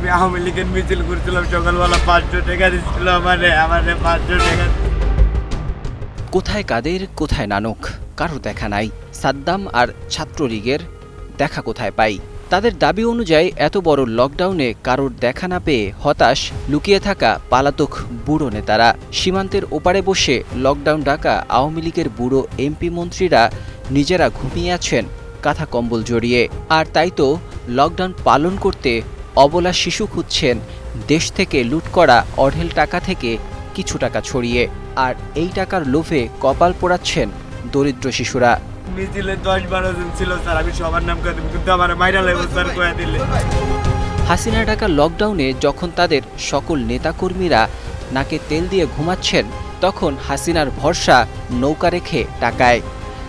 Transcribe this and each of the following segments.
আমি আওয়ামী লীগের মিছিল করছিলাম সকালবেলা পাঁচশো টাকা দিচ্ছিল আমারে আমারে পাঁচশো টাকা। কোথায় কাদের, কোথায় নানক, কারও দেখা নাই। সাদ্দাম আর ছাত্রলীগের দেখা কোথায় পাই? তাদের দাবি অনুযায়ী এত বড় লকডাউনে কারোর দেখা না পেয়ে হতাশ লুকিয়ে থাকা পালাতক বুড়ো নেতারা। সীমান্তের ওপারে বসে লকডাউন ডাকা আওয়ামী লীগের বুড়ো এমপি মন্ত্রীরা নিজেরা ঘুমিয়ে আছেন, কাঁথা কম্বল জড়িয়ে। আর তাই তো লকডাউন পালন করতে অবলা শিশু খুঁজছেন দেশ থেকে লুট করা অঢেল টাকা থেকে কিছু টাকা ছড়িয়ে আর এই টাকার লোভে কপাল পোড়াচ্ছেন দরিদ্র শিশুরা। মিছিলে দশ বারো জন ছিল স্যার আমি সবার নাম করে কিন্তু আমার মাইরা লাগবে স্যার কয়ে দিলে। হাসিনা টাকা লকডাউনে যখন তাদের সকল নেতাকর্মীরা নাকে তেল দিয়ে ঘুমাচ্ছেন তখন হাসিনার ভরসা নৌকা রেখে টাকায়।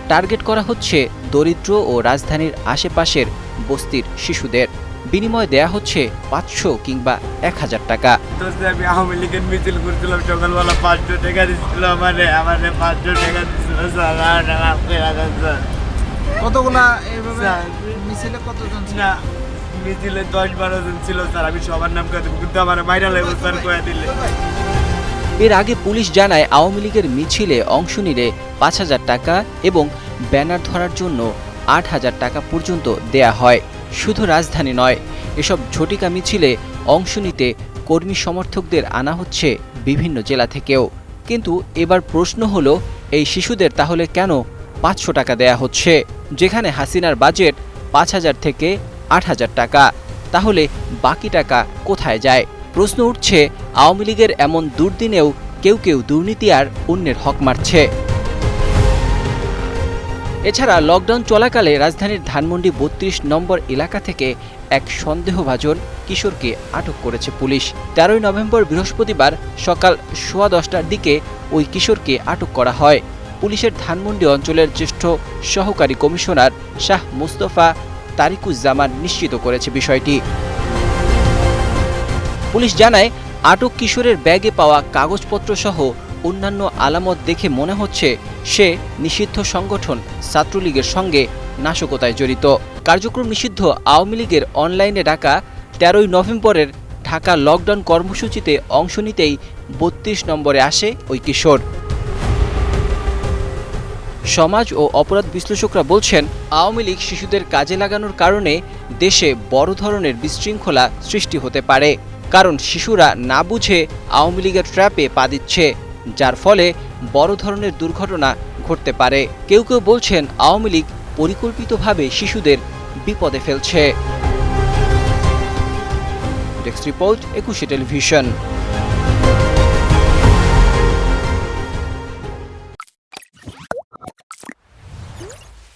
টার্গেট করা হচ্ছে দরিদ্র ও রাজধানীর আশেপাশের বস্তির শিশুদের। বিনিময় দেয়া হচ্ছে পাঁচশো কিংবা এক হাজার টাকা। আমি আওয়ামী লীগের মিছিল করছিলাম সকালবেলা পাঁচশো টাকা দিচ্ছিল আমারে আমারে পাঁচশো টাকা দিচ্ছিল কতগুলা এইভাবে মিছিলে কতজন ছিল? মিছিলে দশ বারো জন ছিল স্যার আমি সবার নাম করে কিন্তু আমার মাইরা লাগবে স্যার কয়ে দিলে। এর আগে পুলিশ জানায় আওয়ামী লীগের মিছিলে অংশ নিলে পাঁচ হাজার টাকা এবং ব্যানার ধরার জন্য আট হাজার টাকা পর্যন্ত দেয়া হয়। শুধু রাজধানী নয়, এসব ঝটিকা মিছিলে অংশ নিতে কর্মী সমর্থকদের আনা হচ্ছে বিভিন্ন জেলা থেকেও। কিন্তু এবার প্রশ্ন হলো, এই শিশুদের তাহলে কেন পাঁচশো টাকা দেয়া হচ্ছে? যেখানে হাসিনার বাজেট পাঁচ হাজার থেকে আট হাজার টাকা। তাহলে বাকি টাকা কোথায় যায়? প্রশ্ন উঠছে, আওয়ামী লীগের এমন দুর্দিনেও কেউ কেউ দুর্নীতি আর অন্যের হক মারছে। এছাড়া লকডাউন চলাকালে রাজধানীর ধানমন্ডি বত্রিশ নম্বর এলাকা থেকে এক সন্দেহভাজন কিশোরকে আটক করেছে পুলিশ। তেরোই নভেম্বর বৃহস্পতিবার সকাল সোয়া দশটার দিকে ওই কিশোরকে আটক করা হয়। পুলিশের ধানমন্ডি অঞ্চলের জ্যেষ্ঠ সহকারী কমিশনার শাহ মুস্তফা তারিকুজ্জামান নিশ্চিত করেছে বিষয়টি। পুলিশ জানায়, আটক কিশোরের ব্যাগে পাওয়া কাগজপত্র সহ অন্যান্য আলামত দেখে মনে হচ্ছে সে নিষিদ্ধ সংগঠন ছাত্রলীগের সঙ্গে নাশকতায় জড়িত। কার্যক্রম নিষিদ্ধ আওয়ামী লীগের অনলাইনে ডাকা তেরোই নভেম্বরের ঢাকা লকডাউন কর্মসূচিতে অংশ নিতেই বত্রিশ নম্বরে আসে ওই কিশোর। সমাজ ও অপরাধ বিশ্লেষকরা বলছেন, আওয়ামী লীগ শিশুদের কাজে লাগানোর কারণে দেশে বড় ধরনের বিশৃঙ্খলা সৃষ্টি হতে পারে। কারণ শিশুরা না বুঝে আওয়ামী লীগের ট্র্যাপে পা দিচ্ছে। যার ফলে বড় ধরনের দুর্ঘটনা ঘটতে পারে। কেউ কেউ বলছেন আওয়ামী লীগ পরিকল্পিতভাবে শিশুদের বিপদে ফেলছে। রিপোর্ট, একুশে টেলিভিশন।